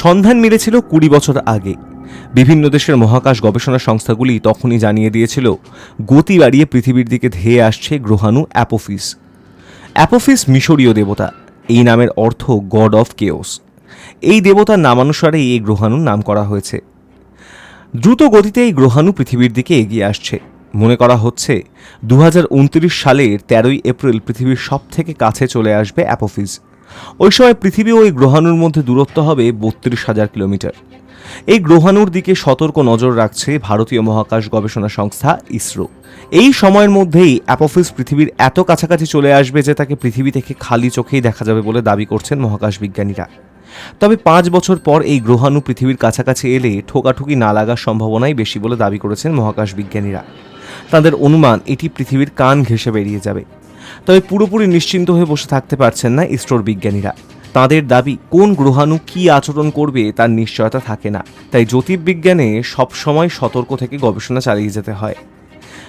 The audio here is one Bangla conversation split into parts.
সন্ধান মিলেছিল কুড়ি বছর আগে। বিভিন্ন দেশের মহাকাশ গবেষণা সংস্থাগুলি তখনই জানিয়ে দিয়েছিল, গতি বাড়িয়ে পৃথিবীর দিকে ধেয়ে আসছে গ্রহাণু অ্যাপোফিস। অ্যাপোফিস মিশরীয় দেবতা, এই নামের অর্থ গড অফ কেওস এই দেবতার নামানুসারেই এই গ্রহাণুর নাম করা হয়েছে। দ্রুত গতিতে এই গ্রহাণু পৃথিবীর দিকে এগিয়ে আসছে। মনে করা হচ্ছে দু হাজার উনত্রিশ সালের তেরোই এপ্রিল পৃথিবীর সব থেকে কাছে চলে আসবে অ্যাপোফিস। ওই সময় পৃথিবী ওই গ্রহাণুর মধ্যে দূরত্ব হবে বত্রিশ হাজার কিলোমিটার। এই গ্রহাণুর দিকে সতর্ক নজর রাখছে ভারতীয় মহাকাশ গবেষণা সংস্থা ইসরো। এই সময়ের মধ্যেই অ্যাপোফিস পৃথিবীর এত কাছাকাছি চলে আসবে যে তাকে পৃথিবী থেকে খালি চোখেই দেখা যাবে বলে দাবি করছেন মহাকাশ বিজ্ঞানীরা। তবে পাঁচ বছর পর এই গ্রহাণু পৃথিবীর কাছাকাছি এলে ঠোকাঠুকি না লাগার সম্ভাবনাই বেশি বলে দাবি করেছেন মহাকাশ বিজ্ঞানীরা। তাদের অনুমান এটি পৃথিবীর কান ঘেঁষে বেরিয়ে যাবে। তবে পুরোপুরি নিশ্চিন্ত হয়ে বসে থাকতে পারছেন না ইসরোর বিজ্ঞানীরা। তাদের দাবি, কোন গ্রহাণু কি আচরণ করবে তার নিশ্চয়তা থাকে না। তাই জ্যোতির্বিজ্ঞানে সবসময় সতর্ক থেকে গবেষণা চালিয়ে যেতে হয়।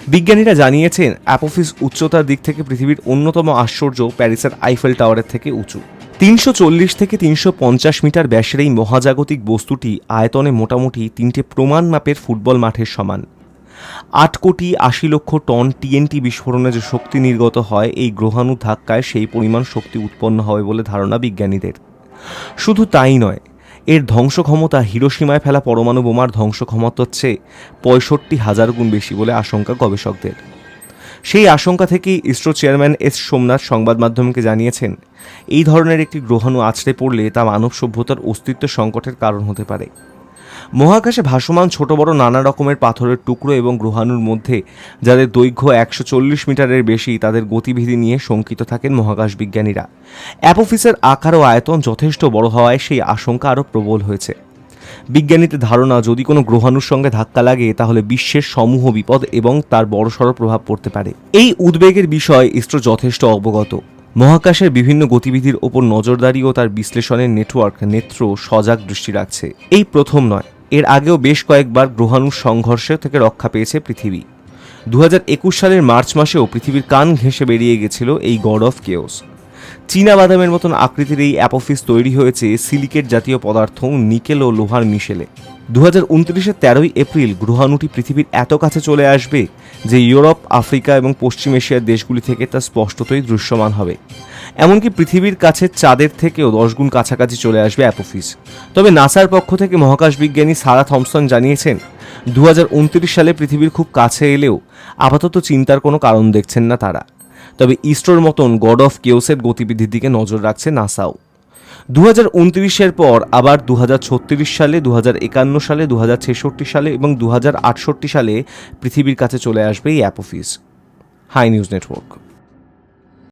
বিজ্ঞানীরা জানিয়েছেন, অ্যাপোফিস উচ্চতার দিক থেকে পৃথিবীর অন্যতম আশ্চর্য প্যারিসের আইফেল টাওয়ারের থেকে উঁচু। তিনশো চল্লিশ থেকে তিনশো পঞ্চাশ মিটার ব্যাসের এই মহাজাগতিক বস্তুটি আয়তনে মোটামুটি তিনটে প্রমাণ মাপের ফুটবল মাঠের সমান। আট কোটি আশি লক্ষ টন টিএনটি বিস্ফোরণে যে শক্তি নির্গত হয়, এই গ্রহাণু ধাক্কায় সেই পরিমাণ শক্তি উৎপন্ন হবে বলে ধারণা বিজ্ঞানীদের। শুধু তাই নয়, এর ধ্বংস ক্ষমতা হিরোসীমায় ফেলা পরমাণু বোমার ধ্বংস ক্ষমতার চেয়ে পঁয়ষট্টি হাজার গুণ বেশি বলে আশঙ্কা গবেষকদের। সেই আশঙ্কা থেকেই ইসরো চেয়ারম্যান এস সোমনাথ সংবাদ মাধ্যমকে জানিয়েছেন, এই ধরনের একটি গ্রহাণু আছড়ে পড়লে তা মানব সভ্যতার অস্তিত্ব সংকটের কারণ হতে পারে। মহাকাশে ভাসমান ছোট বড় নানা রকমের পাথরের টুকরো এবং গ্রহাণুর মধ্যে যাদের দৈর্ঘ্য একশো চল্লিশ মিটারের বেশি, তাদের গতিবিধি নিয়ে শঙ্কিত থাকেন মহাকাশ বিজ্ঞানীরা। অ্যাপোফিসের আকার ও আয়তন যথেষ্ট বড় হওয়ায় সেই আশঙ্কা আরও প্রবল হয়েছে। বিজ্ঞানীদের ধারণা, যদি কোনো গ্রহাণুর সঙ্গে ধাক্কা লাগে, তাহলে বিশ্বের সমূহ বিপদ এবং তার বড়সড় প্রভাব পড়তে পারে। এই উদ্বেগের বিষয় ইসরো যথেষ্ট অবগত। মহাকাশের বিভিন্ন গতিবিধির ওপর নজরদারি ও তার বিশ্লেষণের নেটওয়ার্ক, নেত্র সজাগ দৃষ্টি রাখছে। এই প্রথম নয়। এর আগেও বেশ কয়েকবার গ্রহাণুর সংঘর্ষ থেকে রক্ষা পেয়েছে পৃথিবী। দু হাজার একুশ সালের মার্চ মাসেও পৃথিবীর কান ঘেঁষে বেরিয়ে গেছিল এই গড অফ কেওস। চীনা বাদামের মতন আকৃতির এই অ্যাপোফিস তৈরি হয়েছে সিলিকেট জাতীয় পদার্থ, নিকেল ও লোহার মিশেলে। দু হাজার উনত্রিশের তেরোই এপ্রিল গ্রহাণুটি পৃথিবীর এত কাছে চলে আসবে যে ইউরোপ, আফ্রিকা এবং পশ্চিম এশিয়ার দেশগুলি থেকে তা স্পষ্টতই দৃশ্যমান হবে। এমনকি পৃথিবীর কাছে চাঁদের থেকেও দশগুণ কাছাকাছি চলে আসবে অ্যাপোফিস। তবে নাসার পক্ষ থেকে মহাকাশ বিজ্ঞানী সারা থমসন জানিয়েছেন দু হাজার উনত্রিশ সালে পৃথিবীর খুব কাছে এলেও আপাতত চিন্তার কোনো কারণ দেখছেন না তারা। তবে ইসরোর মতন গড অফ কেওসের গতিবিধির দিকে নজর রাখছে নাসাও। দু হাজার উনত্রিশ এর পর আবার দু সালে দু সালে দু সালে এবং দু সালে পৃথিবীর কাছে চলে আসবে এই অ্যাপোফিস হাই নিউজ নেটওয়ার্ক